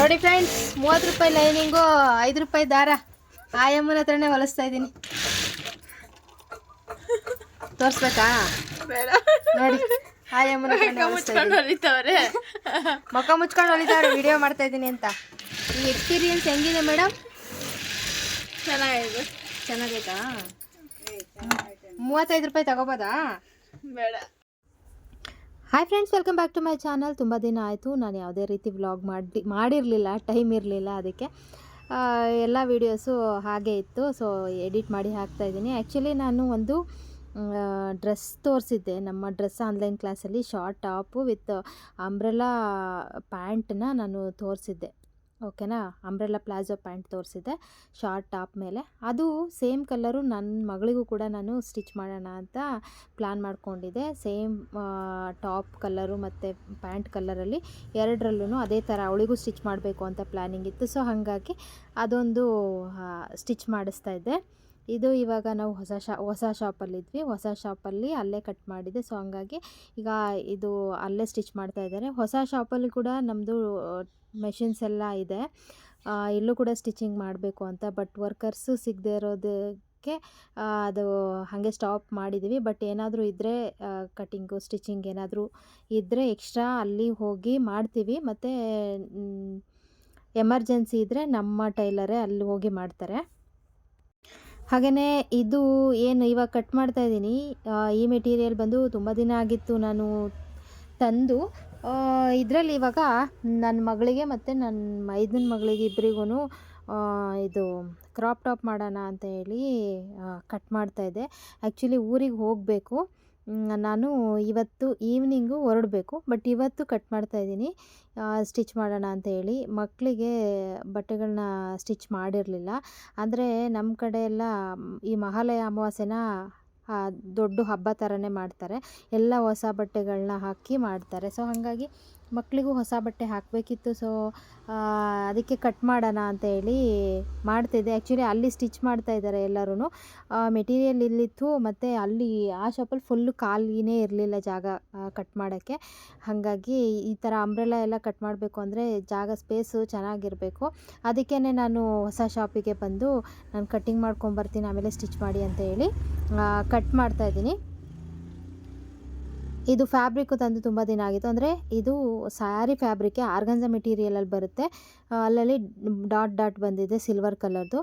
ನೋಡಿ ಫ್ರೆಂಡ್ಸ್ ಮೂವತ್ತು ರೂಪಾಯಿ ಲೈನಿಂಗು ಐದು ರೂಪಾಯಿ ದಾರ. ಆಯಮ್ಮನ ಹತ್ರನೇ ಹೊಲಿಸ್ತಾ ಇದ್ದೀನಿ. ತೋರಿಸ್ಬೇಕಾ? ನೋಡಿ ಆಯಮ್ಮನ ಹೊಲಿತವ್ರೆ. ಮುಖ ಮುಚ್ಕೊಂಡು ಹೊಲಿತಾವ್ರೆ ವಿಡಿಯೋ ಮಾಡ್ತಾ ಇದ್ದೀನಿ ಅಂತ. ಈ ಎಕ್ಸ್ಪೀರಿಯನ್ಸ್ ಹೆಂಗಿದೆ ಮೇಡಮ್ ಚೆನ್ನಾಗಿದೆ. ಚೆನ್ನಾಗೈತಾ? ಮೂವತ್ತೈದು ರೂಪಾಯಿ ತಗೋಬೋದಾ? ಬೇಡ. Hi friends welcome back to my channel ತುಂಬ ದಿನ ಆಯಿತು. ನಾನು ಯಾವುದೇ ರೀತಿ ವ್ಲಾಗ್ ಮಾಡಿ ಮಾಡಿರಲಿಲ್ಲ ಟೈಮ್ ಇರಲಿಲ್ಲ ಅದಕ್ಕೆ. ಎಲ್ಲ ವೀಡಿಯೋಸು ಹಾಗೆ ಇತ್ತು. ಸೊ ಎಡಿಟ್ ಮಾಡಿ ಹಾಕ್ತಾ ಇದ್ದೀನಿ. ಆ್ಯಕ್ಚುಲಿ ನಾನು ಒಂದು ಡ್ರೆಸ್ ತೋರಿಸಿದ್ದೆ. ನಮ್ಮ ಡ್ರೆಸ್ ಆನ್ಲೈನ್ ಕ್ಲಾಸಲ್ಲಿ ಶಾರ್ಟ್ ಟಾಪು ವಿತ್ ಅಂಬ್ರೆಲಾ ಪ್ಯಾಂಟನ್ನ ನಾನು ತೋರಿಸಿದ್ದೆ. ಓಕೆನಾ? ಅಂಬ್ರೆಲ್ಲ ಪ್ಲಾಜೋ ಪ್ಯಾಂಟ್ ತೋರಿಸಿದ್ದೆ, ಶಾರ್ಟ್ ಟಾಪ್ ಮೇಲೆ. ಅದು ಸೇಮ್ ಕಲರು ನನ್ನ ಮಗಳಿಗೂ ಕೂಡ ನಾನು ಸ್ಟಿಚ್ ಮಾಡೋಣ ಅಂತ ಪ್ಲ್ಯಾನ್ ಮಾಡಿಕೊಂಡಿದ್ದೆ. ಸೇಮ್ ಟಾಪ್ ಕಲರು ಮತ್ತು ಪ್ಯಾಂಟ್ ಕಲರಲ್ಲಿ ಎರಡರಲ್ಲೂ ಅದೇ ಥರ ಅವಳಿಗೂ ಸ್ಟಿಚ್ ಮಾಡಬೇಕು ಅಂತ ಪ್ಲ್ಯಾನಿಂಗ್ ಇತ್ತು. ಸೊ, ಹಾಗಾಗಿ ಅದೊಂದು ಸ್ಟಿಚ್ ಮಾಡಿಸ್ತಾ ಇದ್ದೆ. ಇದು ಇವಾಗ ನಾವು ಹೊಸ ಶಾ, ಹೊಸ ಶಾಪಲ್ಲಿದ್ವಿ ಹೊಸ ಶಾಪಲ್ಲಿ ಅಲ್ಲೇ ಕಟ್ ಮಾಡಿದೆ. ಸೊ ಹಂಗಾಗಿ ಈಗ ಇದು ಅಲ್ಲೇ ಸ್ಟಿಚ್ ಮಾಡ್ತಾ ಇದ್ದಾರೆ. ಹೊಸ ಶಾಪಲ್ಲಿ ಕೂಡ ನಮ್ಮದು ಮೆಷಿನ್ಸ್ ಎಲ್ಲ ಇದೆ. ಇಲ್ಲೂ ಕೂಡ ಸ್ಟಿಚಿಂಗ್ ಮಾಡಬೇಕು ಅಂತ. ಬಟ್ ವರ್ಕರ್ಸು ಸಿಗದೆ ಇರೋದಕ್ಕೆ ಅದು ಹಾಗೆ ಸ್ಟಾಪ್ ಮಾಡಿದ್ದೀವಿ ಬಟ್ ಏನಾದರೂ ಇದ್ದರೆ ಕಟಿಂಗು ಸ್ಟಿಚಿಂಗ್ ಏನಾದರೂ ಇದ್ದರೆ ಎಕ್ಸ್ಟ್ರಾ ಅಲ್ಲಿ ಹೋಗಿ ಮಾಡ್ತೀವಿ. ಮತ್ತು ಎಮರ್ಜೆನ್ಸಿ ಇದ್ದರೆ ನಮ್ಮ ಟೈಲರೇ ಅಲ್ಲಿ ಹೋಗಿ ಮಾಡ್ತಾರೆ. ಹಾಗೆಯೇ ಇದು ಏನು ಇವಾಗ ಕಟ್ ಮಾಡ್ತಾ ಇದ್ದೀನಿ. ಈ ಮೆಟೀರಿಯಲ್ ಬಂದು ತುಂಬ ದಿನ ಆಗಿತ್ತು ನಾನು ತಂದು. ಇದರಲ್ಲಿ ಇವಾಗ ನನ್ನ ಮಗಳಿಗೆ ಮತ್ತು ನನ್ನ ಮೈದನ ಮಗಳಿಗೆ ಇಬ್ಬರಿಗೂ ಇದು ಕ್ರಾಪ್ ಟಾಪ್ ಮಾಡೋಣ ಅಂತ ಹೇಳಿ ಕಟ್ ಮಾಡ್ತಾಯಿದ್ದೆ ಆ್ಯಕ್ಚುಲಿ ಊರಿಗೆ ಹೋಗಬೇಕು. ನಾನು ಇವತ್ತು ಈವ್ನಿಂಗು ಹೊರಡಬೇಕು, ಬಟ್ ಇವತ್ತು ಕಟ್ ಮಾಡ್ತಾಯಿದ್ದೀನಿ ಸ್ಟಿಚ್ ಮಾಡೋಣ ಅಂತ ಹೇಳಿ. ಮಕ್ಕಳಿಗೆ ಬಟ್ಟೆಗಳನ್ನ ಸ್ಟಿಚ್ ಮಾಡಿರಲಿಲ್ಲ. ಅಂದರೆ ನಮ್ಮ ಕಡೆ ಎಲ್ಲ, ಈ ಮಹಾಲಯ ಅಮಾವಾಸ್ಯೆನ ದೊಡ್ಡ ಹಬ್ಬ ಥರನೇ ಮಾಡ್ತಾರೆ. ಎಲ್ಲ ಹೊಸ ಬಟ್ಟೆಗಳನ್ನ ಹಾಕಿ ಮಾಡ್ತಾರೆ. ಸೊ ಹಾಗಾಗಿ ಮಕ್ಕಳಿಗೂ ಹೊಸ ಬಟ್ಟೆ ಹಾಕಬೇಕಿತ್ತು. ಸೊ ಅದಕ್ಕೆ ಕಟ್ ಮಾಡೋಣ ಅಂತ ಹೇಳಿ ಮಾಡ್ತಿದ್ದೆ. ಆ್ಯಕ್ಚುಲಿ ಅಲ್ಲಿ ಸ್ಟಿಚ್ ಮಾಡ್ತಾ ಇದ್ದಾರೆ ಎಲ್ಲರೂ ಮೆಟೀರಿಯಲ್ ಇಲ್ಲಿತ್ತು ಮತ್ತು ಅಲ್ಲಿ ಆ ಶಾಪಲ್ಲಿ ಫುಲ್ಲು ಖಾಲಿನೇ ಇರಲಿಲ್ಲ ಜಾಗ ಕಟ್ ಮಾಡೋಕ್ಕೆ. ಹಾಗಾಗಿ ಈ ಥರ ಅಂಬ್ರೆಲ್ಲ ಎಲ್ಲ ಕಟ್ ಮಾಡಬೇಕು ಅಂದರೆ ಜಾಗ ಸ್ಪೇಸು ಚೆನ್ನಾಗಿರಬೇಕು. ಅದಕ್ಕೇ ನಾನು ಹೊಸ ಶಾಪಿಗೆ ಬಂದು ನಾನು ಕಟ್ಟಿಂಗ್ ಮಾಡ್ಕೊಂಬರ್ತೀನಿ ಆಮೇಲೆ ಸ್ಟಿಚ್ ಮಾಡಿ ಅಂತ ಹೇಳಿ ಕಟ್ ಮಾಡ್ತಾಯಿದ್ದೀನಿ ಇದು ಫ್ಯಾಬ್ರಿಕ್ಕು ತಂದು ತುಂಬ ದಿನ ಆಗಿತ್ತು. ಅಂದರೆ ಇದು ಸ್ಯಾರಿ ಫ್ಯಾಬ್ರಿಕ್ಕೆ ಆರ್ಗನ್ಸ ಮೆಟೀರಿಯಲಲ್ಲಿ ಬರುತ್ತೆ. ಅಲ್ಲಲ್ಲಿ ಡಾಟ್ ಡಾಟ್ ಬಂದಿದೆ ಸಿಲ್ವರ್ ಕಲರ್ದು.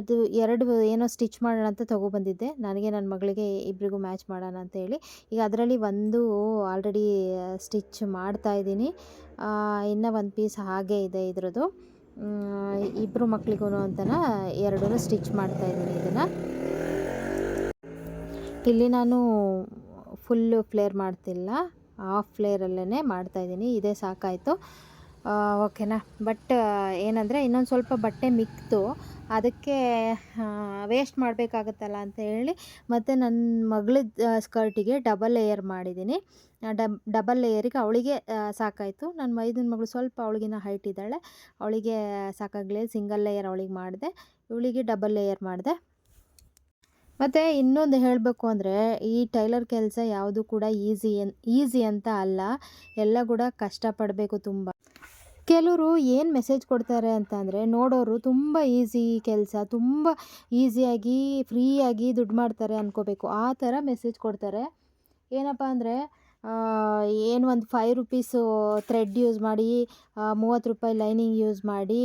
ಅದು ಎರಡು ಏನೋ ಸ್ಟಿಚ್ ಮಾಡೋಣ ಅಂತ ತೊಗೊಬಂದಿದ್ದೆ ನನಗೆ ನನ್ನ ಮಗಳಿಗೆ ಇಬ್ಬರಿಗೂ ಮ್ಯಾಚ್ ಮಾಡೋಣ ಅಂತ ಹೇಳಿ. ಈಗ ಅದರಲ್ಲಿ ಒಂದು ಆಲ್ರೆಡಿ ಸ್ಟಿಚ್ ಮಾಡ್ತಾ ಇದ್ದೀನಿ. ಇನ್ನು ಒಂದು ಪೀಸ್ ಹಾಗೆ ಇದೆ ಇದ್ರದ್ದು. ಇಬ್ಬರು ಮಕ್ಕಳಿಗೂ ಅಂತನ ಎರಡೂ ಸ್ಟಿಚ್ ಮಾಡ್ತಾ ಇದ್ದೀನಿ ಇದನ್ನು. ಇಲ್ಲಿ ನಾನು ಫುಲ್ಲು ಫ್ಲೇರ್ ಮಾಡ್ತಿಲ್ಲ. ಹಾಫ್ ಫ್ಲೇರಲ್ಲೇ ಮಾಡ್ತಾಯಿದ್ದೀನಿ ಇದೇ ಸಾಕಾಯಿತು. ಓಕೆನಾ? ಬಟ್ ಏನಂದರೆ ಇನ್ನೊಂದು ಸ್ವಲ್ಪ ಬಟ್ಟೆ ಮಿಕ್ತು. ಅದಕ್ಕೆ ವೇಸ್ಟ್ ಮಾಡಬೇಕಾಗತ್ತಲ್ಲ ಅಂತ ಹೇಳಿ ಮತ್ತು ನನ್ನ ಮಗಳ ಸ್ಕರ್ಟಿಗೆ ಡಬಲ್ ಲೇಯರ್ ಮಾಡಿದ್ದೀನಿ. ಡಬ್, ಡಬಲ್ ಲೇಯರಿಗೆ ಅವಳಿಗೆ ಸಾಕಾಯಿತು. ನನ್ನ ಮೈದನ ಮಗಳು ಸ್ವಲ್ಪ ಅವಳಿಗಿನ ಹೈಟ್ ಇದ್ದಾಳೆ. ಅವಳಿಗೆ ಸಾಕಾಗಲಿ ಸಿಂಗಲ್ ಲೇಯರ್ ಅವಳಿಗೆ ಮಾಡಿದೆ. ಇವಳಿಗೆ ಡಬಲ್ ಲೇಯರ್ ಮಾಡಿದೆ. ಮತ್ತು ಇನ್ನೊಂದು ಹೇಳಬೇಕು ಅಂದರೆ, ಈ ಟೈಲರ್ ಕೆಲಸ ಯಾವುದು ಕೂಡ ಈಸಿ ಈಸಿ ಅಂತ ಅಲ್ಲ, ಎಲ್ಲ ಕೂಡ ಕಷ್ಟಪಡಬೇಕು ತುಂಬ. ಕೆಲವರು ಏನು ಮೆಸೇಜ್ ಕೊಡ್ತಾರೆ ಅಂತ ಅಂದರೆ, ನೋಡೋರು ತುಂಬ ಈಸಿ ಕೆಲಸ, ತುಂಬ ಈಸಿಯಾಗಿ ಫ್ರೀಯಾಗಿ ದುಡ್ಡು ಮಾಡ್ತಾರೆ ಅಂದ್ಕೋಬೇಕು ಆ ಥರ ಮೆಸೇಜ್ ಕೊಡ್ತಾರೆ. ಏನಪ್ಪ ಅಂದರೆ ಏನು ಒಂದು ಫೈವ್ ರುಪೀಸು ಥ್ರೆಡ್ ಯೂಸ್ ಮಾಡಿ ಮೂವತ್ತು ರೂಪಾಯಿ ಲೈನಿಂಗ್ ಯೂಸ್ ಮಾಡಿ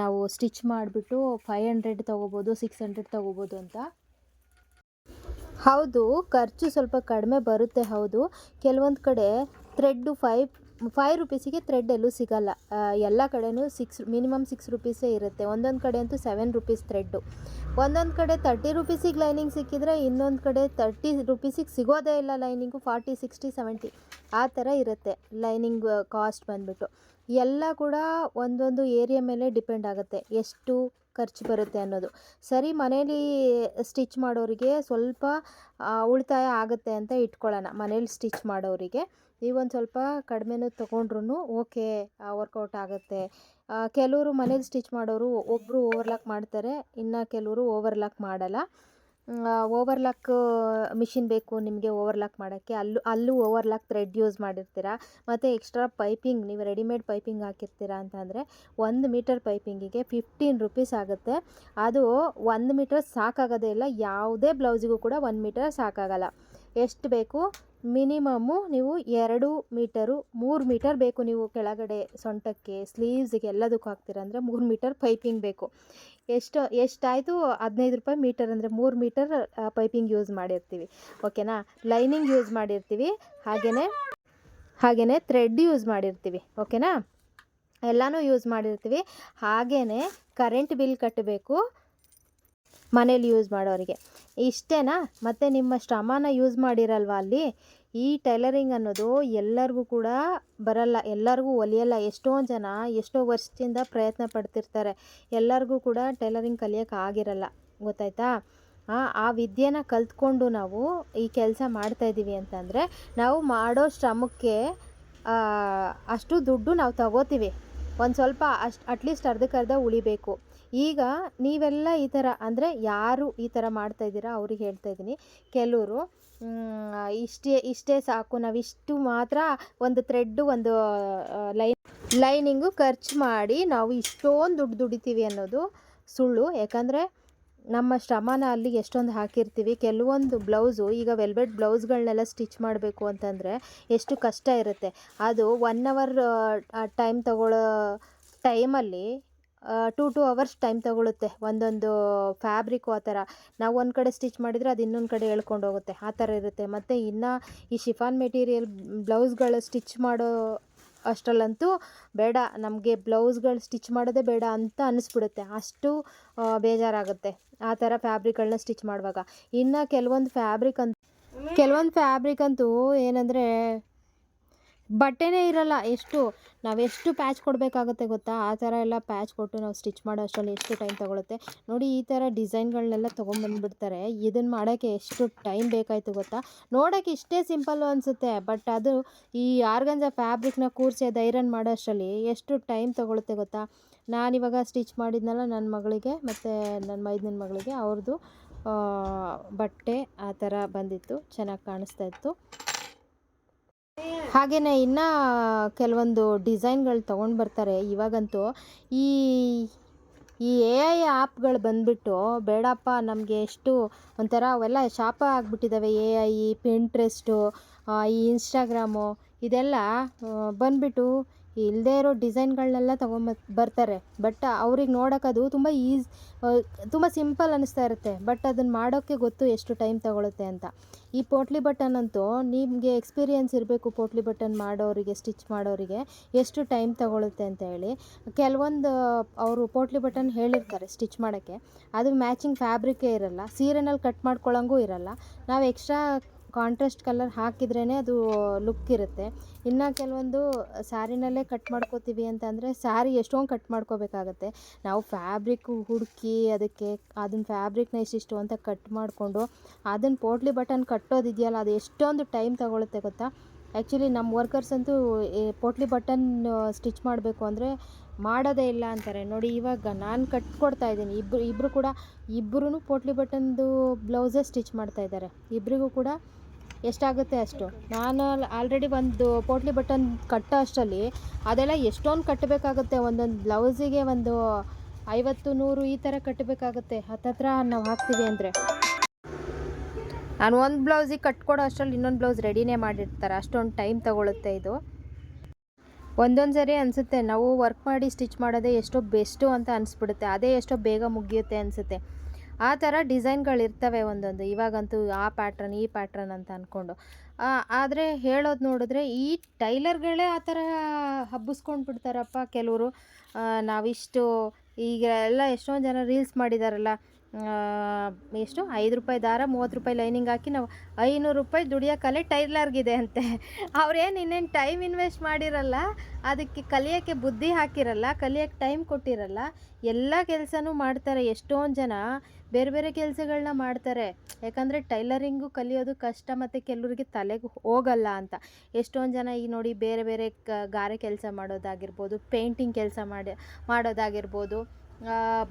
ನಾವು ಸ್ಟಿಚ್ ಮಾಡಿಬಿಟ್ಟು ಫೈವ್ ಹಂಡ್ರೆಡ್ ತೊಗೋಬೋದು ಸಿಕ್ಸ್ ಹಂಡ್ರೆಡ್ ತೊಗೋಬೋದು ಅಂತ. ಹೌದು, ಖರ್ಚು ಸ್ವಲ್ಪ ಕಡಿಮೆ ಬರುತ್ತೆ, ಹೌದು. ಕೆಲವೊಂದು ಕಡೆ ಥ್ರೆಡ್ಡು ಫೈವ್ ಫೈವ್ ರುಪೀಸಿಗೆ ಥ್ರೆಡ್ ಎಲ್ಲೂ ಸಿಗಲ್ಲ. ಎಲ್ಲ ಕಡೆಯೂ ಸಿಕ್ಸ್ ಮಿನಿಮಮ್ ಸಿಕ್ಸ್ ರುಪೀಸೇ ಇರುತ್ತೆ. ಒಂದೊಂದು ಕಡೆ ಅಂತೂ ಸೆವೆನ್ ರುಪೀಸ್ ಥ್ರೆಡ್ಡು ಒಂದೊಂದು ಕಡೆ ತರ್ಟಿ ರುಪೀಸಿಗೆ ಲೈನಿಂಗ್ ಸಿಕ್ಕಿದ್ರೆ ಇನ್ನೊಂದು ಕಡೆ ತರ್ಟಿ ರುಪೀಸಿಗೆ ಸಿಗೋದೇ ಇಲ್ಲ ಲೈನಿಂಗು ಫಾರ್ಟಿ ಸಿಕ್ಸ್ಟಿ ಸೆವೆಂಟಿ ಆ ಥರ ಇರುತ್ತೆ ಲೈನಿಂಗ್ ಕಾಸ್ಟ್ ಬಂದ್ಬಿಟ್ಟು. ಎಲ್ಲ ಕೂಡ ಒಂದೊಂದು ಏರಿಯಾ ಮೇಲೆ ಡಿಪೆಂಡ್ ಆಗುತ್ತೆ. ಎಷ್ಟು ಖರ್ಚು ಬರುತ್ತೆ ಅನ್ನೋದು. ಸರಿ, ಮನೇಲಿ ಸ್ಟಿಚ್ ಮಾಡೋರಿಗೆ ಸ್ವಲ್ಪ ಉಳಿತಾಯ ಆಗುತ್ತೆ ಅಂತ ಇಟ್ಕೊಳ್ಳೋಣ. ಮನೇಲಿ ಸ್ಟಿಚ್ ಮಾಡೋರಿಗೆ. ನೀವೊಂದು ಸ್ವಲ್ಪ ಕಡಿಮೆನೂ ತೊಗೊಂಡ್ರು ಓಕೆ ವರ್ಕೌಟ್ ಆಗುತ್ತೆ. ಕೆಲವರು ಮನೇಲಿ ಸ್ಟಿಚ್ ಮಾಡೋರು ಒಬ್ಬರು ಓವರ್ಲಾಕ್ ಮಾಡ್ತಾರೆ, ಇನ್ನು ಕೆಲವರು ಓವರ್ಲಾಕ್ ಮಾಡಲ್ಲ. ಓವರ್ಲಾಕ್ ಮಿಷಿನ್ ಬೇಕು ನಿಮಗೆ ಓವರ್ಲಾಕ್ ಮಾಡೋಕ್ಕೆ. ಅಲ್ಲೂ ಅಲ್ಲೂ ಓವರ್ಲಾಕ್ ಥ್ರೆಡ್ ಯೂಸ್ ಮಾಡಿರ್ತೀರ? ಮತ್ತು ಎಕ್ಸ್ಟ್ರಾ ಪೈಪಿಂಗ್, ನೀವು ರೆಡಿಮೇಡ್ ಪೈಪಿಂಗ್ ಹಾಕಿರ್ತೀರ ಅಂತಂದರೆ ಒಂದು ಮೀಟರ್ ಪೈಪಿಂಗಿಗೆ ಫಿಫ್ಟೀನ್ ರುಪೀಸ್ ಆಗುತ್ತೆ. ಅದು ಒಂದು ಮೀಟರ್ ಸಾಕಾಗೋದೇ ಇಲ್ಲ. ಯಾವುದೇ ಬ್ಲೌಸಿಗೂ ಕೂಡ ಒಂದು ಮೀಟರ್ ಸಾಕಾಗಲ್ಲ. ಎಷ್ಟು ಬೇಕು? ಮಿನಿಮಮ್ಮು ನೀವು ಎರಡು ಮೀಟರು, ಮೂರು ಮೀಟರ್ ಬೇಕು ನೀವು ಕೆಳಗಡೆ ಸೊಂಟಕ್ಕೆ, ಸ್ಲೀವ್ಸಿಗೆ ಎಲ್ಲದಕ್ಕೂ ಹಾಕ್ತೀರ ಅಂದರೆ ಮೂರು ಮೀಟರ್ ಪೈಪಿಂಗ್ ಬೇಕು. ಎಷ್ಟು, ಎಷ್ಟಾಯಿತು ಹದಿನೈದು ರೂಪಾಯಿ ಮೀಟರ್ ಅಂದರೆ ಮೂರು ಮೀಟರ್ ಪೈಪಿಂಗ್ ಯೂಸ್ ಮಾಡಿರ್ತೀವಿ. ಓಕೆನಾ? ಲೈನಿಂಗ್ ಯೂಸ್ ಮಾಡಿರ್ತೀವಿ. ಹಾಗೆಯೇ ಹಾಗೆಯೇ ಥ್ರೆಡ್ ಯೂಸ್ ಮಾಡಿರ್ತೀವಿ. ಓಕೆನಾ? ಎಲ್ಲನೂ ಯೂಸ್ ಮಾಡಿರ್ತೀವಿ. ಹಾಗೆಯೇ ಕರೆಂಟ್ ಬಿಲ್ ಕಟ್ಟಬೇಕು. ಮನೇಲಿ ಯೂಸ್ ಮಾಡೋರಿಗೆ. ಇಷ್ಟೇನಾ? ಮತ್ತು ನಿಮ್ಮ ಶ್ರಮನ ಯೂಸ್ ಮಾಡಿರಲ್ವ ಅಲ್ಲಿ? ಈ ಟೈಲರಿಂಗ್ ಅನ್ನೋದು ಎಲ್ಲರಿಗೂ ಕೂಡ ಬರಲ್ಲ. ಎಲ್ಲರಿಗೂ ಒಲಿಯಲ್ಲ. ಎಷ್ಟೊಂದು ಜನ ಎಷ್ಟೋ ವರ್ಷದಿಂದ ಪ್ರಯತ್ನ ಪಡ್ತಿರ್ತಾರೆ. ಎಲ್ಲರಿಗೂ ಕೂಡ ಟೈಲರಿಂಗ್ ಕಲಿಯೋಕೆ ಆಗಿರಲ್ಲ. ಗೊತ್ತಾಯ್ತಾ? ಆ ಆ ವಿದ್ಯೆನ ಕಲ್ತ್ಕೊಂಡು ನಾವು ಈ ಕೆಲಸ ಮಾಡ್ತಾಯಿದ್ದೀವಿ ಅಂತಂದರೆ ನಾವು ಮಾಡೋ ಶ್ರಮಕ್ಕೆ ಅಷ್ಟು ದುಡ್ಡು ನಾವು ತಗೋತೀವಿ. ಒಂದು ಸ್ವಲ್ಪ ಅಷ್ಟು ಅಟ್ಲೀಸ್ಟ್ ಅರ್ಧಕ್ಕರ್ಧ ಉಳಿಬೇಕು. ಈಗ ನೀವೆಲ್ಲ ಈ ಥರ ಅಂದರೆ ಯಾರು ಈ ಥರ ಮಾಡ್ತಾ ಇದ್ದೀರಾ ಅವ್ರಿಗೆ ಹೇಳ್ತಾ ಇದ್ದೀನಿ. ಕೆಲವರು ಇಷ್ಟೇ ಇಷ್ಟೇ ಸಾಕು. ನಾವಿಷ್ಟು ಮಾತ್ರ ಒಂದು ಥ್ರೆಡ್ಡು ಒಂದು ಲೈನ್, ಲೈನಿಂಗು ಖರ್ಚು ಮಾಡಿ ನಾವು ಇಷ್ಟೊಂದು ದುಡ್ಡು ದುಡಿತೀವಿ ಅನ್ನೋದು ಸುಳ್ಳು. ಯಾಕಂದರೆ ನಮ್ಮ ಶ್ರಮನ ಅಲ್ಲಿ ಎಷ್ಟೊಂದು ಹಾಕಿರ್ತೀವಿ. ಕೆಲವೊಂದು ಬ್ಲೌಸು, ಈಗ ವೆಲ್ವೆಟ್ ಬ್ಲೌಸ್ಗಳನ್ನೆಲ್ಲ ಸ್ಟಿಚ್ ಮಾಡಬೇಕು ಅಂತಂದರೆ ಎಷ್ಟು ಕಷ್ಟ ಇರುತ್ತೆ. ಅದು ಒನ್ ಅವರ್ ಟೈಮ್ ತಗೊಳ್ಳೋ ಟೈಮಲ್ಲಿ ಟೂ ಟು ಅವರ್ಸ್ ಟೈಮ್ ತಗೊಳುತ್ತೆ. ಒಂದೊಂದು ಫ್ಯಾಬ್ರಿಕ್ಕು ಆ ಥರ. ನಾವು ಒಂದು ಕಡೆ ಸ್ಟಿಚ್ ಮಾಡಿದರೆ ಅದು ಇನ್ನೊಂದು ಕಡೆ ಎಳ್ಕೊಂಡು ಹೋಗುತ್ತೆ. ಆ ಥರ ಇರುತ್ತೆ. ಮತ್ತು ಇನ್ನು ಈ ಶಿಫಾನ್ ಮೆಟೀರಿಯಲ್ ಬ್ಲೌಸ್ಗಳು ಸ್ಟಿಚ್ ಮಾಡೋ ಅಷ್ಟರಲ್ಲಂತೂ ಬೇಡ. ನಮಗೆ ಬ್ಲೌಸ್ಗಳು ಸ್ಟಿಚ್ ಮಾಡೋದೇ ಬೇಡ ಅಂತ ಅನ್ನಿಸ್ಬಿಡುತ್ತೆ ಅಷ್ಟು ಬೇಜಾರಾಗುತ್ತೆ. ಆ ಥರ ಫ್ಯಾಬ್ರಿಕ್ಗಳನ್ನ ಸ್ಟಿಚ್ ಮಾಡುವಾಗ. ಇನ್ನು ಕೆಲವೊಂದು ಫ್ಯಾಬ್ರಿಕ್ ಅಂತ, ಕೆಲವೊಂದು ಫ್ಯಾಬ್ರಿಕ್ ಅಂತೂ ಏನಂದರೆ ಬಟ್ಟೆನೇ ಇರಲ್ಲ. ಎಷ್ಟು ನಾವೆಷ್ಟು ಪ್ಯಾಚ್ ಕೊಡಬೇಕಾಗುತ್ತೆ ಗೊತ್ತಾ? ಆ ಥರ ಎಲ್ಲ ಪ್ಯಾಚ್ ಕೊಟ್ಟು ನಾವು ಸ್ಟಿಚ್ ಮಾಡೋ ಅಷ್ಟರಲ್ಲಿ ಎಷ್ಟು ಟೈಮ್ ತೊಗೊಳುತ್ತೆ? ನೋಡಿ ಈ ಥರ ಡಿಸೈನ್ಗಳನ್ನೆಲ್ಲ ತೊಗೊಂಬಂದ್ಬಿಡ್ತಾರೆ ಇದನ್ನು ಮಾಡೋಕ್ಕೆ ಎಷ್ಟು ಟೈಮ್ ಬೇಕಾಯಿತು ಗೊತ್ತಾ? ನೋಡೋಕ್ಕೆ ಇಷ್ಟೇ ಸಿಂಪಲ್ಲು ಅನಿಸುತ್ತೆ. ಬಟ್ ಅದು ಈ ಆರ್ಗಂಜ ಫ್ಯಾಬ್ರಿಕ್ನ ಕೂರಿಸಿ ಅದು ಐರನ್ ಮಾಡೋ ಅಷ್ಟರಲ್ಲಿ ಎಷ್ಟು ಟೈಮ್ ತೊಗೊಳುತ್ತೆ ಗೊತ್ತಾ? ನಾನಿವಾಗ ಸ್ಟಿಚ್ ಮಾಡಿದ್ನಲ್ಲ ನನ್ನ ಮಗಳಿಗೆ ಮತ್ತು ನನ್ನ ಮೈದನ ಮಗಳಿಗೆ ಅವ್ರದ್ದು ಬಟ್ಟೆ ಆ ಥರ ಬಂದಿತ್ತು. ಚೆನ್ನಾಗಿ ಕಾಣಿಸ್ತಾ ಇತ್ತು. ಹಾಗೆಯೇ ಇನ್ನು ಕೆಲವೊಂದು ಡಿಸೈನ್ಗಳು ತೊಗೊಂಡು ಬರ್ತಾರೆ. ಇವಾಗಂತೂ ಈ ಈ ಎ ಐ ಆ್ಯಪ್ಗಳು ಬಂದುಬಿಟ್ಟು ಬೇಡಪ್ಪ ನಮಗೆ ಎಷ್ಟು ಒಂಥರ ಅವೆಲ್ಲ ಶಾಪ ಆಗಿಬಿಟ್ಟಿದ್ದಾವೆ ಎ ಐ ಪಿಂಟ್ರೆಸ್ಟು ಈ ಇನ್ಸ್ಟಾಗ್ರಾಮು ಇದೆಲ್ಲ ಬಂದುಬಿಟ್ಟು ಇಲ್ಲದೇ ಇರೋ ಡಿಸೈನ್ಗಳನ್ನೆಲ್ಲ ತೊಗೊಂಬ, ಬರ್ತಾರೆ. ಬಟ್ ಅವ್ರಿಗೆ ನೋಡೋಕ್ಕದು ತುಂಬ ಈಸ್ ತುಂಬ ಸಿಂಪಲ್ ಅನ್ನಿಸ್ತಾ ಇರುತ್ತೆ. ಬಟ್ ಅದನ್ನು ಮಾಡೋಕ್ಕೆ ಗೊತ್ತು ಎಷ್ಟು ಟೈಮ್ ತಗೊಳುತ್ತೆ ಅಂತ. ಈ ಪೋಟ್ಲಿ ಬಟನ್ ಅಂತೂ ನಿಮಗೆ ಎಕ್ಸ್ಪೀರಿಯನ್ಸ್ ಇರಬೇಕು ಪೋಟ್ಲಿ ಬಟನ್ ಮಾಡೋರಿಗೆ, ಸ್ಟಿಚ್ ಮಾಡೋರಿಗೆ, ಎಷ್ಟು ಟೈಮ್ ತಗೊಳುತ್ತೆ ಅಂತ ಹೇಳಿ. ಕೆಲವೊಂದು ಅವರು ಪೋಟ್ಲಿ ಬಟನ್ ಹೇಳಿರ್ತಾರೆ ಸ್ಟಿಚ್ ಮಾಡೋಕ್ಕೆ. ಅದು ಮ್ಯಾಚಿಂಗ್ ಫ್ಯಾಬ್ರಿಕ್ಕೇ ಇರಲ್ಲ. ಸೀರೆನಲ್ಲಿ ಕಟ್ ಮಾಡ್ಕೊಳ್ಳೋಂಗೂ ಇರಲ್ಲ. ನಾವು ಎಕ್ಸ್ಟ್ರಾ ಕಾಂಟ್ರಾಸ್ಟ್ ಕಲರ್ ಹಾಕಿದ್ರೇ ಅದು ಲುಕ್ ಇರುತ್ತೆ. ಇನ್ನು ಕೆಲವೊಂದು ಸ್ಯಾರಿನಲ್ಲೇ ಕಟ್ ಮಾಡ್ಕೋತೀವಿ ಅಂತಂದರೆ ಸ್ಯಾರಿ ಎಷ್ಟೊಂದು ಕಟ್ ಮಾಡ್ಕೋಬೇಕಾಗತ್ತೆ. ನಾವು ಫ್ಯಾಬ್ರಿಕ್ ಹುಡುಕಿ ಅದಕ್ಕೆ ಅದನ್ನ ಫ್ಯಾಬ್ರಿಕ್ನ ಇಷ್ಟಿಷ್ಟು ಅಂತ ಕಟ್ ಮಾಡಿಕೊಂಡು ಅದನ್ನು ಪೋಟ್ಲಿ ಬಟನ್ ಕಟ್ಟೋದಿದೆಯಲ್ಲ, ಅದು ಎಷ್ಟೊಂದು ಟೈಮ್ ತಗೊಳುತ್ತೆ ಗೊತ್ತಾ? ಆ್ಯಕ್ಚುಲಿ ನಮ್ಮ ವರ್ಕರ್ಸ್ ಅಂತೂ ಪೋಟ್ಲಿ ಬಟನ್ ಸ್ಟಿಚ್ ಮಾಡಬೇಕು ಅಂದರೆ ಮಾಡೋದೇ ಇಲ್ಲ ಅಂತಾರೆ. ನೋಡಿ, ಇವಾಗ ನಾನು ಕಟ್ಕೊಡ್ತಾ ಇದ್ದೀನಿ. ಇಬ್ಬರು ಇಬ್ಬರು ಕೂಡ ಇಬ್ಬರೂ ಪೋಟ್ಲಿ ಬಟನ್ದು ಬ್ಲೌಸೇ ಸ್ಟಿಚ್ ಮಾಡ್ತಾ ಇದ್ದಾರೆ. ಇಬ್ಬರಿಗೂ ಕೂಡ ಎಷ್ಟಾಗುತ್ತೆ ಅಷ್ಟು. ನಾನು ಆಲ್ರೆಡಿ ಒಂದು ಪೋಟ್ಲಿ ಬಟನ್ ಕಟ್ಟೋ ಅಷ್ಟರಲ್ಲಿ ಅದೆಲ್ಲ ಎಷ್ಟೊಂದು ಕಟ್ಟಬೇಕಾಗುತ್ತೆ? ಒಂದೊಂದು ಬ್ಲೌಸಿಗೆ ಒಂದು ಐವತ್ತು, ನೂರು ಈ ಥರ ಕಟ್ಟಬೇಕಾಗುತ್ತೆ. ಹತ್ತತ್ರ ನಾವು ಹಾಕ್ತೀವಿ ಅಂದರೆ. ನಾನು ಒಂದು ಬ್ಲೌಸಿಗೆ ಕಟ್ಕೊಡೋ ಅಷ್ಟರಲ್ಲಿ ಇನ್ನೊಂದು ಬ್ಲೌಸ್ ರೆಡಿನೇ ಮಾಡಿರ್ತಾರೆ. ಅಷ್ಟೊಂದು ಟೈಮ್ ತಗೊಳುತ್ತೆ ಇದು. ಒಂದೊಂದು ಸರಿ ಅನಿಸುತ್ತೆ, ನಾವು ವರ್ಕ್ ಮಾಡಿ ಸ್ಟಿಚ್ ಮಾಡೋದೇ ಎಷ್ಟೋ ಬೆಸ್ಟು ಅಂತ ಅನಿಸ್ಬಿಡುತ್ತೆ, ಅದೇ ಎಷ್ಟೋ ಬೇಗ ಮುಗಿಯುತ್ತೆ ಅನಿಸುತ್ತೆ. ಆ ಥರ ಡಿಸೈನ್ಗಳಿರ್ತವೆ ಒಂದೊಂದು, ಇವಾಗಂತೂ ಆ ಪ್ಯಾಟ್ರನ್ ಈ ಪ್ಯಾಟ್ರನ್ ಅಂತ ಅಂದ್ಕೊಂಡು ಆದರೆ ಹೇಳೋದು ನೋಡಿದ್ರೆ ಈ ಟೈಲರ್ಗಳೇ ಆ ಥರ ಹಬ್ಬಿಸ್ಕೊಂಡು ಬಿಡ್ತಾರಪ್ಪ ಕೆಲವರು. ನಾವಿಷ್ಟು ಈಗ ಎಲ್ಲ ಎಷ್ಟೊಂದು ಜನ ರೀಲ್ಸ್ ಮಾಡಿದಾರಲ್ಲ ಎಷ್ಟು? ಐದು ರೂಪಾಯಿ ದಾರ, ಮೂವತ್ತು ರೂಪಾಯಿ ಲೈನಿಂಗ್ ಹಾಕಿ ನಾವು ಐನೂರು ರೂಪಾಯಿ ದುಡಿಯೋ ಟೈಲರ್ಗಿದೆ ಅಂತೆ. ಅವ್ರೇನು ಇನ್ನೇನು ಟೈಮ್ ಇನ್ವೆಸ್ಟ್ ಮಾಡಿರಲ್ಲ, ಅದಕ್ಕೆ ಕಲಿಯೋಕ್ಕೆ ಬುದ್ಧಿ ಹಾಕಿರಲ್ಲ, ಕಲಿಯೋಕ್ಕೆ ಟೈಮ್ ಕೊಟ್ಟಿರಲ್ಲ, ಎಲ್ಲ ಕೆಲಸನೂ ಮಾಡ್ತಾರೆ ಎಷ್ಟೊಂದು ಜನ. ಬೇರೆ ಬೇರೆ ಕೆಲಸಗಳನ್ನ ಮಾಡ್ತಾರೆ. ಯಾಕಂದರೆ ಟೈಲರಿಂಗು ಕಲಿಯೋದು ಕಷ್ಟ ಮತ್ತು ಕೆಲವರಿಗೆ ತಲೆಗೆ ಹೋಗಲ್ಲ ಅಂತ. ಎಷ್ಟೊಂದು ಜನ ಈಗ ನೋಡಿ ಬೇರೆ ಬೇರೆ ಗಾರೆ ಕೆಲಸ ಮಾಡೋದಾಗಿರ್ಬೋದು, ಪೇಂಟಿಂಗ್ ಕೆಲಸ ಮಾಡಿ, ಮಾಡೋದಾಗಿರ್ಬೋದು.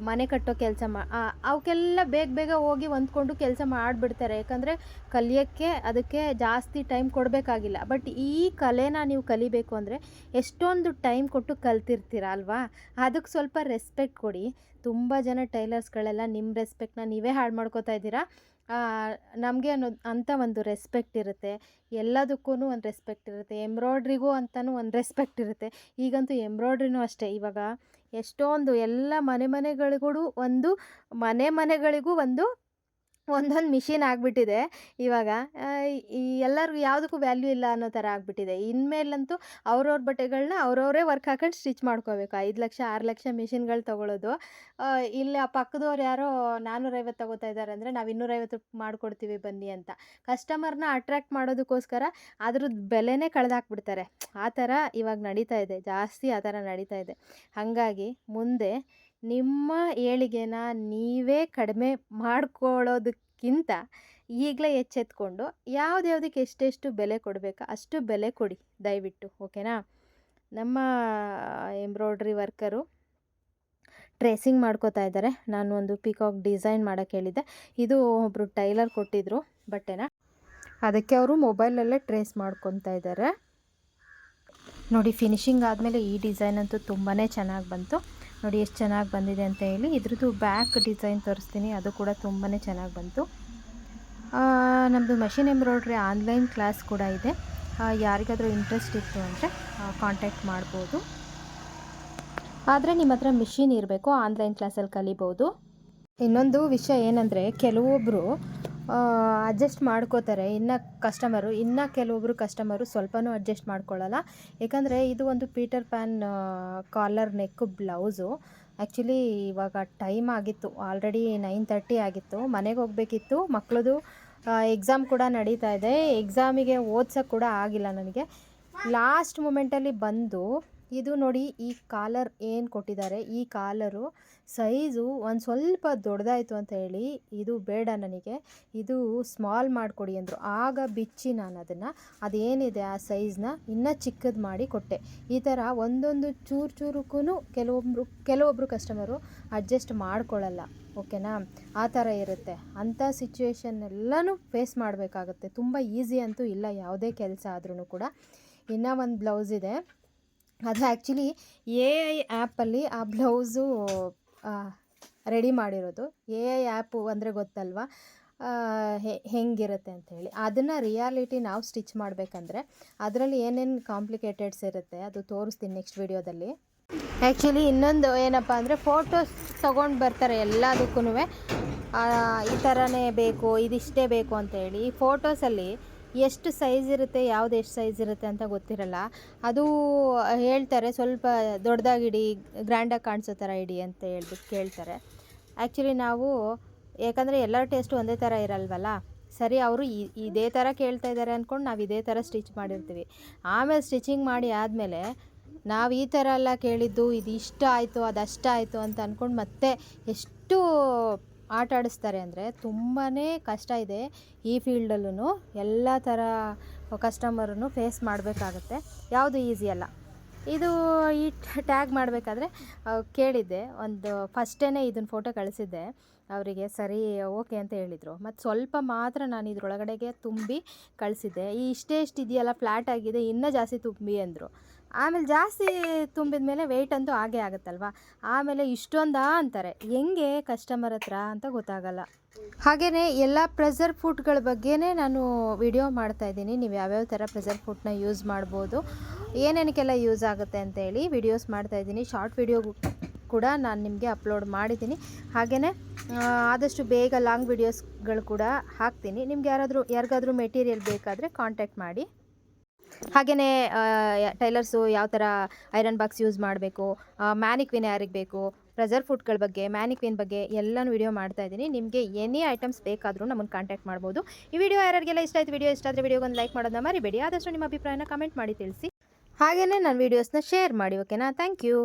ಮನೆ ಕಟ್ಟೋ ಕೆಲಸ ಮಾ ಅವಕ್ಕೆಲ್ಲ ಬೇಗ ಬೇಗ ಹೋಗಿ ಹೊಂದ್ಕೊಂಡು ಕೆಲಸ ಮಾಡಿಬಿಡ್ತಾರೆ. ಯಾಕಂದರೆ ಕಲಿಯೋಕ್ಕೆ ಅದಕ್ಕೆ ಜಾಸ್ತಿ ಟೈಮ್ ಕೊಡಬೇಕಾಗಿಲ್ಲ. ಬಟ್ ಈ ಕಲೆನ ನೀವು ಕಲಿಬೇಕು ಅಂದರೆ ಎಷ್ಟೊಂದು ಟೈಮ್ ಕೊಟ್ಟು ಕಲ್ತಿರ್ತೀರ ಅಲ್ವಾ? ಅದಕ್ಕೆ ಸ್ವಲ್ಪ ರೆಸ್ಪೆಕ್ಟ್ ಕೊಡಿ. ತುಂಬ ಜನ ಟೈಲರ್ಸ್ಗಳೆಲ್ಲ ನಿಮ್ಮ ರೆಸ್ಪೆಕ್ಟ್ನ ನೀವೇ ಹಾಳು ಮಾಡ್ಕೋತಾ ಇದ್ದೀರಾ? ನಮಗೆ ಅನ್ನೋದು ಅಂತ ಒಂದು ರೆಸ್ಪೆಕ್ಟ್ ಇರುತ್ತೆ. ಎಲ್ಲದಕ್ಕೂ ಒಂದು ರೆಸ್ಪೆಕ್ಟ್ ಇರುತ್ತೆ. ಎಂಬ್ರಾಯ್ಡ್ರಿಗೂ ಅಂತಲೂ ಒಂದು ರೆಸ್ಪೆಕ್ಟ್ ಇರುತ್ತೆ. ಈಗಂತೂ ಎಂಬ್ರಾಯ್ಡ್ರಿನೂ ಅಷ್ಟೇ ಇವಾಗ. ಎಷ್ಟೊಂದು ಎಲ್ಲ ಮನೆ ಮನೆಗಳಿಗೂ ಒಂದು ಮನೆ ಮನೆಗಳಿಗೂ ಒಂದು ಒಂದೊಂದು ಮಿಷಿನ್ ಆಗಿಬಿಟ್ಟಿದೆ ಇವಾಗ. ಈ ಎಲ್ಲರಿಗೂ ಯಾವುದಕ್ಕೂ ವ್ಯಾಲ್ಯೂ ಇಲ್ಲ ಅನ್ನೋ ಥರ ಆಗಿಬಿಟ್ಟಿದೆ. ಇನ್ಮೇಲಂತೂ ಅವ್ರವ್ರ ಬಟ್ಟೆಗಳನ್ನ ಅವ್ರವರೇ ವರ್ಕ್ ಹಾಕೊಂಡು ಸ್ಟಿಚ್ ಮಾಡ್ಕೋಬೇಕು. ಐದು ಲಕ್ಷ, ಆರು ಲಕ್ಷ ಮಿಷಿನ್ಗಳು ತೊಗೊಳೋದು. ಇಲ್ಲಿ ಆ ಪಕ್ಕದವ್ರು ಯಾರೋ ನಾನ್ನೂರೈವತ್ತು ತಗೋತಾ ಇದ್ದಾರೆ ಅಂದರೆ ನಾವು ಇನ್ನೂರೈವತ್ತು ಮಾಡಿಕೊಡ್ತೀವಿ ಬನ್ನಿ ಅಂತ. ಕಸ್ಟಮರ್ನ ಅಟ್ರ್ಯಾಕ್ಟ್ ಮಾಡೋದಕ್ಕೋಸ್ಕರ ಅದ್ರದ್ದು ಬೆಲೆನೇ ಕಳೆದಾಕ್ಬಿಡ್ತಾರೆ. ಆ ಥರ ಇವಾಗ ನಡೀತಾ ಇದೆ. ಜಾಸ್ತಿ ಆ ಥರ ನಡೀತಾ ಇದೆ. ಹಾಗಾಗಿ ಮುಂದೆ ನಿಮ್ಮ ಏಳಿಗೆನ ನೀವೇ ಕಡಿಮೆ ಮಾಡ್ಕೊಳ್ಳೋದಕ್ಕಿಂತ ಈಗಲೇ ಎಚ್ಚೆತ್ಕೊಂಡು ಯಾವ್ದ್ಯಾವ್ದಕ್ಕೆ ಎಷ್ಟೆಷ್ಟು ಬೆಲೆ ಕೊಡಬೇಕಾ ಅಷ್ಟು ಬೆಲೆ ಕೊಡಿ ದಯವಿಟ್ಟು, ಓಕೆನಾ? ನಮ್ಮ ಎಂಬ್ರಾಯ್ಡ್ರಿ ವರ್ಕರು ಟ್ರೇಸಿಂಗ್ ಮಾಡ್ಕೋತಾ ಇದ್ದಾರೆ. ನಾನು ಒಂದು ಪಿಕಾಕ್ ಡಿಸೈನ್ ಮಾಡೋಕ್ಕೆ ಹೇಳಿದ್ದೆ. ಇದು ಒಬ್ಬರು ಟೈಲರ್ ಕೊಟ್ಟಿದ್ದರು ಬಟ್ಟೆನ. ಅದಕ್ಕೆ ಅವರು ಮೊಬೈಲಲ್ಲೇ ಟ್ರೇಸ್ ಮಾಡ್ಕೊತಾ ಇದ್ದಾರೆ. ನೋಡಿ, ಫಿನಿಶಿಂಗ್ ಆದಮೇಲೆ ಈ ಡಿಸೈನ್ ಅಂತೂ ತುಂಬಾ ಚೆನ್ನಾಗಿ ಬಂತು. ನೋಡಿ ಎಷ್ಟು ಚೆನ್ನಾಗಿ ಬಂದಿದೆ ಅಂತ ಹೇಳಿ. ಇದ್ರದ್ದು ಬ್ಯಾಕ್ ಡಿಸೈನ್ ತೋರಿಸ್ತೀನಿ. ಅದು ಕೂಡ ತುಂಬಾ ಚೆನ್ನಾಗಿ ಬಂತು. ನಮ್ಮದು ಮಷಿನ್ ಎಂಬ್ರಾಯ್ಡ್ರಿ ಆನ್ಲೈನ್ ಕ್ಲಾಸ್ ಕೂಡ ಇದೆ. ಯಾರಿಗಾದರೂ ಇಂಟ್ರೆಸ್ಟ್ ಇತ್ತು ಅಂದರೆ ಕಾಂಟ್ಯಾಕ್ಟ್ ಮಾಡ್ಬೋದು. ಆದರೆ ನಿಮ್ಮ ಹತ್ರ ಮಿಷಿನ್ ಇರಬೇಕು ಆನ್ಲೈನ್ ಕ್ಲಾಸಲ್ಲಿ ಕಲಿಬೋದು. ಇನ್ನೊಂದು ವಿಷಯ ಏನಂದರೆ ಕೆಲವೊಬ್ಬರು ಅಡ್ಜಸ್ಟ್ ಮಾಡ್ಕೋತಾರೆ. ಇನ್ನು ಕಸ್ಟಮರು ಇನ್ನು ಕೆಲವೊಬ್ಬರು ಕಸ್ಟಮರು ಸ್ವಲ್ಪನೂ ಅಡ್ಜಸ್ಟ್ ಮಾಡ್ಕೊಳ್ಳಲ್ಲ ಯಾಕಂದರೆ ಇದು ಒಂದು Peter Pan collar neck blouse actually ಇವಾಗ ಟೈಮ್ ಆಗಿತ್ತು. ಆಲ್ರೆಡಿ ನೈನ್ ತರ್ಟಿ ಆಗಿತ್ತು. ಮನೆಗೆ ಹೋಗಬೇಕಿತ್ತು. ಮಕ್ಕಳದು ಎಕ್ಸಾಮ್ ಕೂಡ ನಡೀತಾ ಇದೆ. ಎಕ್ಸಾಮಿಗೆ ಓದ್ಸೋಕ್ಕೆ ಕೂಡ ಆಗಿಲ್ಲ ನನಗೆ. ಲಾಸ್ಟ್ ಮೂಮೆಂಟಲ್ಲಿ ಬಂದು ಇದು ನೋಡಿ ಈ ಕಾಲರ್ ಏನು ಕೊಟ್ಟಿದ್ದಾರೆ? ಈ ಕಾಲರು ಸೈಜು ಒಂದು ಸ್ವಲ್ಪ ದೊಡ್ಡದಾಯಿತು ಅಂತ ಹೇಳಿ ಇದು ಬೇಡ ನನಗೆ. ಇದು ಸ್ಮಾಲ್ ಮಾಡಿಕೊಡಿ ಅಂದರು. ಆಗ ಬಿಚ್ಚಿ ನಾನು ಅದನ್ನು. ಅದೇನಿದೆ ಆ ಸೈಜ್ನ? ಇನ್ನೂ ಚಿಕ್ಕದು ಮಾಡಿ ಕೊಟ್ಟೆ. ಈ ಥರ ಒಂದೊಂದು ಚೂರು ಚೂರಕ್ಕೂ ಕೆಲವೊಬ್ಬರು ಕೆಲವೊಬ್ಬರು ಕಸ್ಟಮರು ಅಡ್ಜಸ್ಟ್ ಮಾಡ್ಕೊಳ್ಳಲ್ಲ ಓಕೆನಾ? ಆ ಥರ ಇರುತ್ತೆ. ಅಂಥ ಸಿಚುವೇಶನ್ ಎಲ್ಲನೂ ಫೇಸ್ ಮಾಡಬೇಕಾಗುತ್ತೆ. ತುಂಬ ಈಸಿ ಅಂತೂ ಇಲ್ಲ. ಯಾವುದೇ ಕೆಲಸ ಆದ್ರೂ ಕೂಡ. ಇನ್ನೂ ಒಂದು ಬ್ಲೌಸ್ ಇದೆ. ಅದು ಆ್ಯಕ್ಚುಲಿ ಎ ಐ ಆ್ಯಪಲ್ಲಿ ಆ ಬ್ಲೌಸು ರೆಡಿ ಮಾಡಿರೋದು. ಎ ಐ ಆ್ಯಪು ಅಂದರೆ ಗೊತ್ತಲ್ವಾ? ಹೆಂಗಿರುತ್ತೆ ಅಂತ ಹೇಳಿ. ಅದನ್ನು ರಿಯಾಲಿಟಿ ನಾವು ಸ್ಟಿಚ್ ಮಾಡಬೇಕಂದ್ರೆ ಅದರಲ್ಲಿ ಏನೇನು ಕಾಂಪ್ಲಿಕೇಟೆಡ್ಸ್ ಇರುತ್ತೆ ಅದು ತೋರಿಸ್ತೀನಿ ನೆಕ್ಸ್ಟ್ ವಿಡಿಯೋದಲ್ಲಿ ಆ್ಯಕ್ಚುಲಿ ಇನ್ನೊಂದು ಏನಪ್ಪ ಅಂದರೆ ಫೋಟೋಸ್ ತೊಗೊಂಡು ಬರ್ತಾರೆ ಎಲ್ಲದಕ್ಕೂ ಈ ಥರನೇ ಬೇಕು, ಇದಿಷ್ಟೇ ಬೇಕು ಅಂತ ಹೇಳಿ ಈ ಫೋಟೋಸಲ್ಲಿ ಎಷ್ಟು ಸೈಜ್ ಇರುತ್ತೆ, ಯಾವ್ದು ಎಷ್ಟು ಸೈಜ್ ಇರುತ್ತೆ ಅಂತ ಗೊತ್ತಿರಲ್ಲ. ಅದು ಹೇಳ್ತಾರೆ, ಸ್ವಲ್ಪ ದೊಡ್ಡದಾಗಿಡಿ ಗ್ರ್ಯಾಂಡಾಗಿ ಕಾಣಿಸೋ ಥರ ಇಡಿ ಅಂತ ಹೇಳ್ಬಿಟ್ಟು ಕೇಳ್ತಾರೆ. ಆ್ಯಕ್ಚುಲಿ ನಾವು, ಯಾಕಂದರೆ ಎಲ್ಲರ ಟೇಸ್ಟು ಒಂದೇ ಥರ ಇರಲ್ವಲ್ಲ. ಸರಿ, ಅವರು ಇದೇ ಥರ ಕೇಳ್ತಾ ಇದ್ದಾರೆ ಅಂದ್ಕೊಂಡು ನಾವು ಇದೇ ಥರ ಸ್ಟಿಚ್ ಮಾಡಿರ್ತೀವಿ. ಆಮೇಲೆ ಸ್ಟಿಚಿಂಗ್ ಮಾಡಿ ಆದಮೇಲೆ ನಾವು ಈ ಥರ ಎಲ್ಲ ಕೇಳಿದ್ದು ಇದು ಇಷ್ಟ ಆಯಿತು ಅದು ಅಷ್ಟ ಆಯಿತು ಅಂತ ಅಂದ್ಕೊಂಡು ಮತ್ತೆ ಎಷ್ಟು ಆಟ ಆಡಿಸ್ತಾರೆ ಅಂದರೆ ತುಂಬಾ ಕಷ್ಟ ಇದೆ ಈ ಫೀಲ್ಡಲ್ಲೂ ಎಲ್ಲ ಥರ ಕಸ್ಟಮರನ್ನು ಫೇಸ್ ಮಾಡಬೇಕಾಗತ್ತೆ. ಯಾವುದು ಈಸಿ ಅಲ್ಲ. ಇದು ಈ ಟ್ಯಾಗ್ ಮಾಡಬೇಕಾದ್ರೆ ಕೇಳಿದ್ದೆ. ಒಂದು ಫಸ್ಟೇ ಇದನ್ನ ಫೋಟೋ ಕಳಿಸಿದ್ದೆ. ಅವರಿಗೆ, ಸರಿ, ಓಕೆ ಅಂತ ಹೇಳಿದರು. ಮತ್ತು ಸ್ವಲ್ಪ ಮಾತ್ರ ನಾನು ಇದರೊಳಗಡೆಗೆ ತುಂಬಿ ಕಳಿಸಿದ್ದೆ. ಈ ಇಷ್ಟೇ ಇಷ್ಟು ಇದೆಯಲ್ಲ ಫ್ಲ್ಯಾಟ್ ಆಗಿದೆ, ಇನ್ನೂ ಜಾಸ್ತಿ ತುಂಬಿ ಅಂದರು. ಆಮೇಲೆ ಜಾಸ್ತಿ ತುಂಬಿದ ಮೇಲೆ ವೆಯ್ಟ್ ಅಂತೂ ಆಗೇ ಆಗುತ್ತಲ್ವ? ಆಮೇಲೆ ಇಷ್ಟೊಂದಾ ಅಂತಾರೆ. ಹೆಂಗೆ ಕಸ್ಟಮರ್ ಹತ್ರ ಅಂತ ಗೊತ್ತಾಗಲ್ಲ. ಹಾಗೆಯೇ ಎಲ್ಲ ಪ್ರೆಸರ್ ಫುಡ್ಗಳ ಬಗ್ಗೆನೇ ನಾನು ವಿಡಿಯೋ ಮಾಡ್ತಾ ಇದ್ದೀನಿ. ನೀವು ಯಾವ್ಯಾವ ಥರ ಪ್ರೆಸರ್ ಫುಡ್ನ ಯೂಸ್ ಮಾಡ್ಬೋದು, ಏನೇನಕ್ಕೆಲ್ಲ ಯೂಸ್ ಆಗುತ್ತೆ ಅಂತ ಹೇಳಿ ವಿಡಿಯೋಸ್ ಮಾಡ್ತಾ ಇದ್ದೀನಿ. ಶಾರ್ಟ್ ವಿಡಿಯೋ ಕೂಡ ನಾನು ನಿಮಗೆ ಅಪ್ಲೋಡ್ ಮಾಡಿದ್ದೀನಿ. ಹಾಗೆಯೇ ಆದಷ್ಟು ಬೇಗ ಲಾಂಗ್ ವಿಡಿಯೋಸ್ಗಳು ಕೂಡ ಹಾಕ್ತೀನಿ. ನಿಮ್ಗೆ ಯಾರಾದರೂ, ಯಾರಿಗಾದರೂ ಮೆಟೀರಿಯಲ್ ಬೇಕಾದರೆ ಕಾಂಟ್ಯಾಕ್ಟ್ ಮಾಡಿ. ಹಾಗೆಯೇ ಟೈಲರ್ಸು ಯಾವ ಥರ ಐರನ್ ಬಾಕ್ಸ್ ಯೂಸ್ ಮಾಡಬೇಕು ಮ್ಯಾನಿಕ್ವಿನ್ ಯಾರಿಗೆ ಬೇಕು, ಪ್ರೆಸರ್ ಫುಡ್ಗಳ ಬಗ್ಗೆ, ಮ್ಯಾನಿಕ್ವಿನ್ ಬಗ್ಗೆ ಎಲ್ಲನೂ ವಿಡಿಯೋ ಮಾಡ್ತಾ ಇದ್ದೀನಿ. ನಿಮಗೆ ಎನಿ ಐಟಮ್ಸ್ ಬೇಕಾದರೂ ನಮ್ಮನ್ನು ಕಾಂಟ್ಯಾಕ್ಟ್ ಮಾಡ್ಬೋದು. ಈ ವಿಡಿಯೋ ಯಾರಿಗೆಲ್ಲ ಇಷ್ಟ ಆಯ್ತು, ವಿಡಿಯೋ ಇಷ್ಟ ಆದರೆ ವಿಡಿಯೋಗೊಂದು ಲೈಕ್ ಮಾಡೋದನ್ನ ಮರಿಬೇಡಿ. ಆದಷ್ಟು ನಿಮ್ಮ ಅಭಿಪ್ರಾಯನ ಕಮೆಂಟ್ ಮಾಡಿ ತಿಳಿಸಿ. ಹಾಗೆಯೇ ನನ್ನ ವೀಡಿಯೋಸ್ನ ಶೇರ್ ಮಾಡಿ, ಓಕೆನಾ? Thank you.